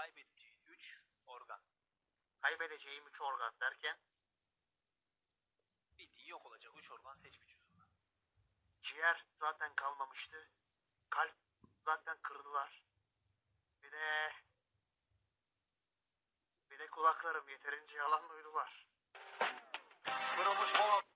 kaybedeceğin 3 organ. Kaybedeceğim 3 organ derken Bildiğin yok olacak 3 organ seç vücudundan. ciğer zaten kalmamıştı. Kalp zaten kırdılar. Bir de bir de kulaklarım yeterince yalan duydular. Kırılmış boğaz.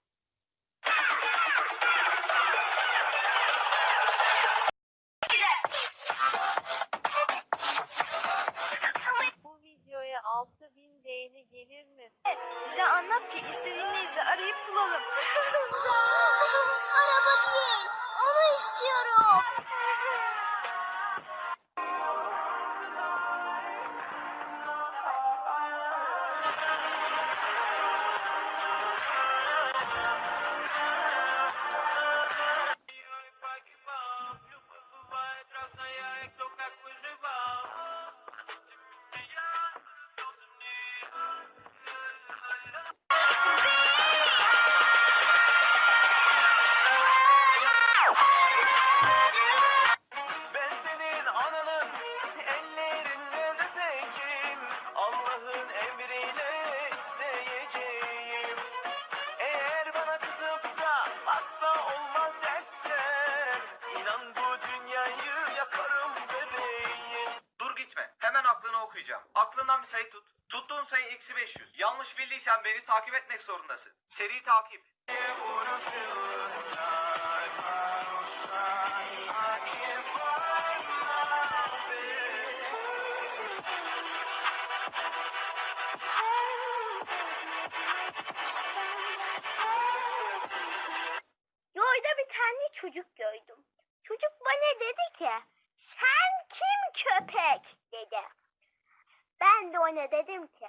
6000 beğeni gelir mi? Bize anlat ki istediğin neyse arayıp bulalım. Araba değil. Onu istiyorum. Okuyacağım. Aklından bir sayı tut. Tuttuğun sayı eksi 500 Yanlış bildiysen beni takip etmek zorundasın. Seri takip Yolda bir tane çocuk gördüm. Çocuk bana dedi ki sen kim köpek? dedi. Ben de ona dedim ki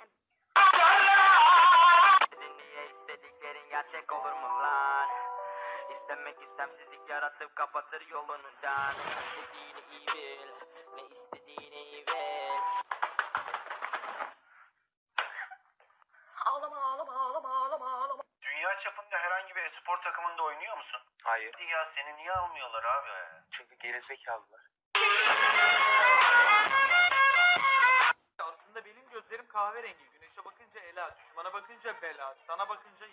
Niye istediklerin gerçek olur mu lan? İstemek istemsizlik yaratıp kapatır yolundan Ne istediğini iyi bil, ne istediğini iyi bil Ağlama ağlama ağlama ağlama ağlama. Dünya çapında herhangi bir spor takımında oynuyor musun? Hayır. Ya seni niye almıyorlar abi? Çünkü gerizekalılar. Kahverengi. Güneşe bakınca ela, düşmana bakınca bela, sana bakınca...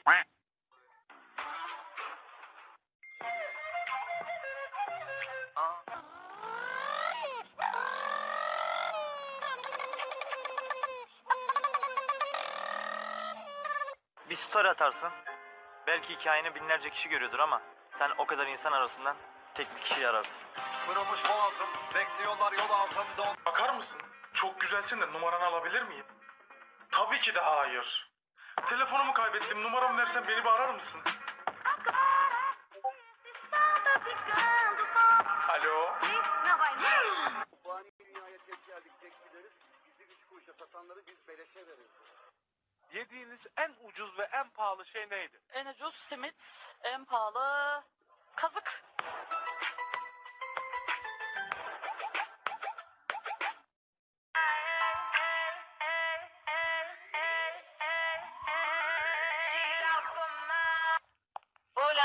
Bir story atarsın. Belki hikayeni binlerce kişi görüyordur ama sen o kadar insan arasından tek bir kişiyi ararsın. Kırılmış boğazım. Bekliyorlar yol altında. Bakar mısın? Çok güzelsin de numaranı alabilir miyim? Tabii ki de hayır. Telefonumu kaybettim. Numaramı versen beni bir arar mısın? Alo? Fani dünyaya tek geldik tek gideriz. Bizi üç kuruşa satanları biz beleşe veririz. Yediğiniz en ucuz ve en pahalı şey neydi? En ucuz simit, en pahalı kazık.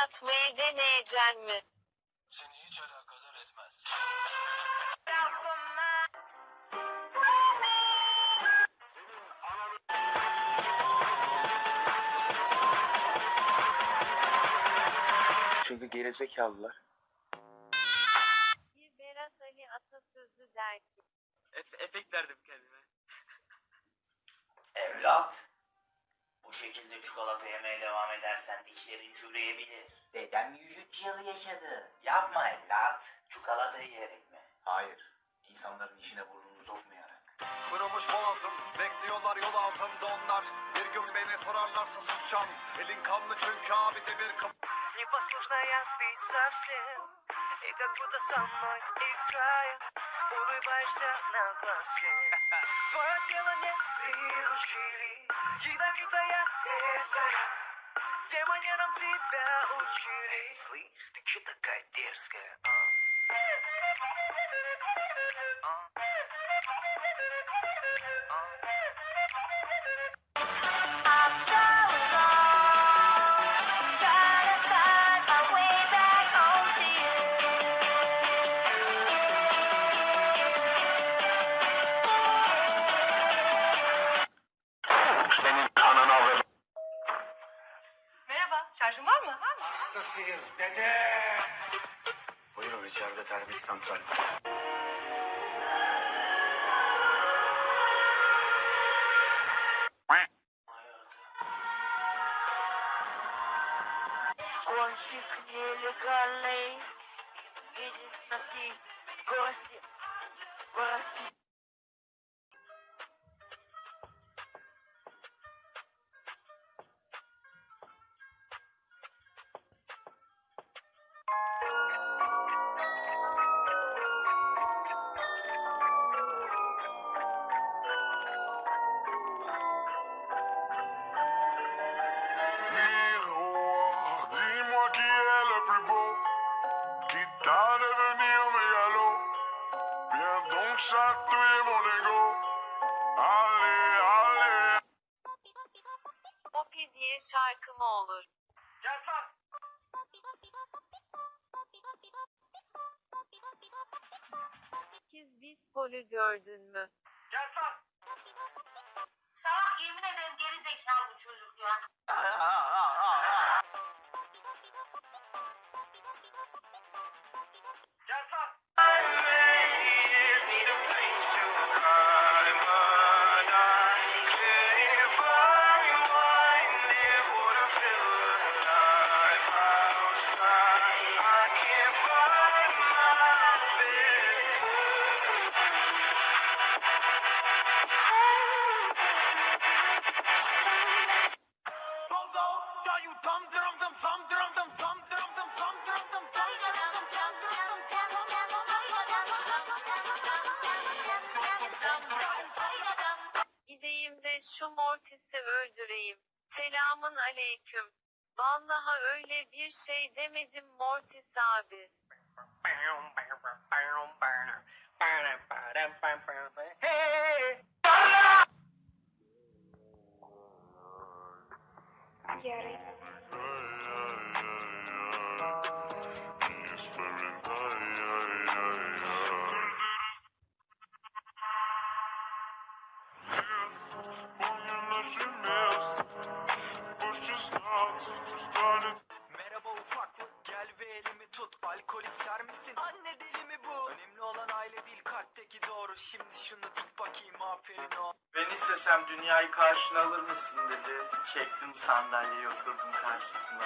Atmayı deneyeceksin mi? Seni hiç alakadar etmez. Çünkü gerizekalılar. devam edersen dişlerin çürüyebilir Dedem 103 yıl yaşadı Yapma evlat Çikolata yiyerek mi? Hayır. İnsanların işine burnunu sokmayarak. Kırılmış boğazım. Bekliyorlar yol altında onlar. Bir gün beni sorarlarsa susacağım. Elin kanlı çünkü abi demir kapı. Непослушная ты совсем И как будто со мной играя Улыбаешься на глазе Твое тело не приручили Ядовитая резкая Где манерам тебя учили? Слышь, ты че такая дерзкая, а? а? а? Mı? Var mı? Hastasıyız dede. Buyurun içeride termik santral. Гонщик нелегальный Видит на всей скорости Скорости Poppy diye şarkı mı olur? Gel lan. 8 bit golü gördün mü? Gel lan. Salak yemin ederim geri zekalı bu çocuk ya. Gideyim de şu Mortis'i öldüreyim. Selamın aleyküm. Vallaha öyle bir şey demedim Mortis abi. Yeah. Aile değil kalpteki doğru Şimdi şunu dik bakayım aferin o Ben istesem dünyayı karşına alır mısın dedi. Çektim sandalyeyi oturdum karşısına.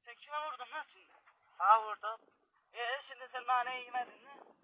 Sen kime vurdun lan şimdi? Ha vurdum. Ee şimdi sen naneyi yemedin mi?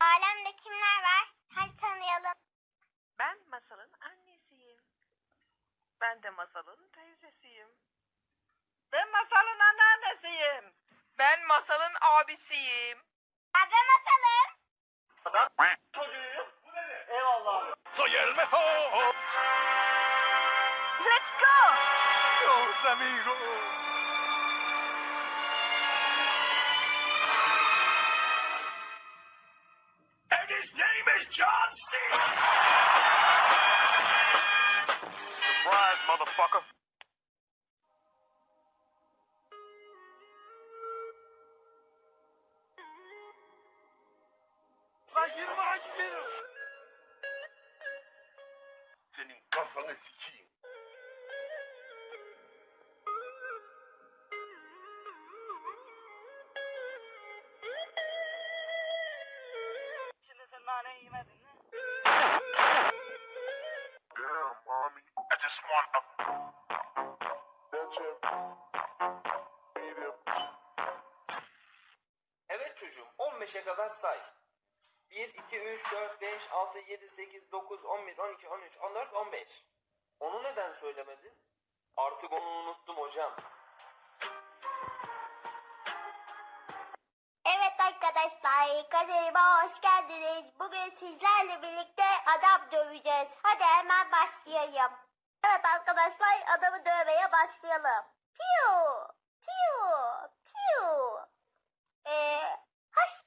Alemde kimler var? Hadi tanıyalım. Ben Masal'ın annesiyim. Ben de Masal'ın teyzesiyim. Ben masalın anneannesiyim. Ben Masal'ın abisiyim. Adı masalı. Çocuğu. Eyvallah. Let's go! Los amigos. And his name is John C. Surprise, motherfucker. Sen naneyi yemedin mi? Damn, mommy. I just want to... Evet çocuğum 15'e kadar say 1, 2, 3, 4, 5, 6, 7, 8, 9, 11, 12, 13, 14, 15 Onu neden söylemedin? Artık onu unuttum hocam. Harika Deriba hoş geldiniz. Bugün sizlerle birlikte adam döveceğiz. Hadi hemen başlayayım. Evet arkadaşlar adamı dövmeye başlayalım. Piu! Piu! Piu! Ee, haş...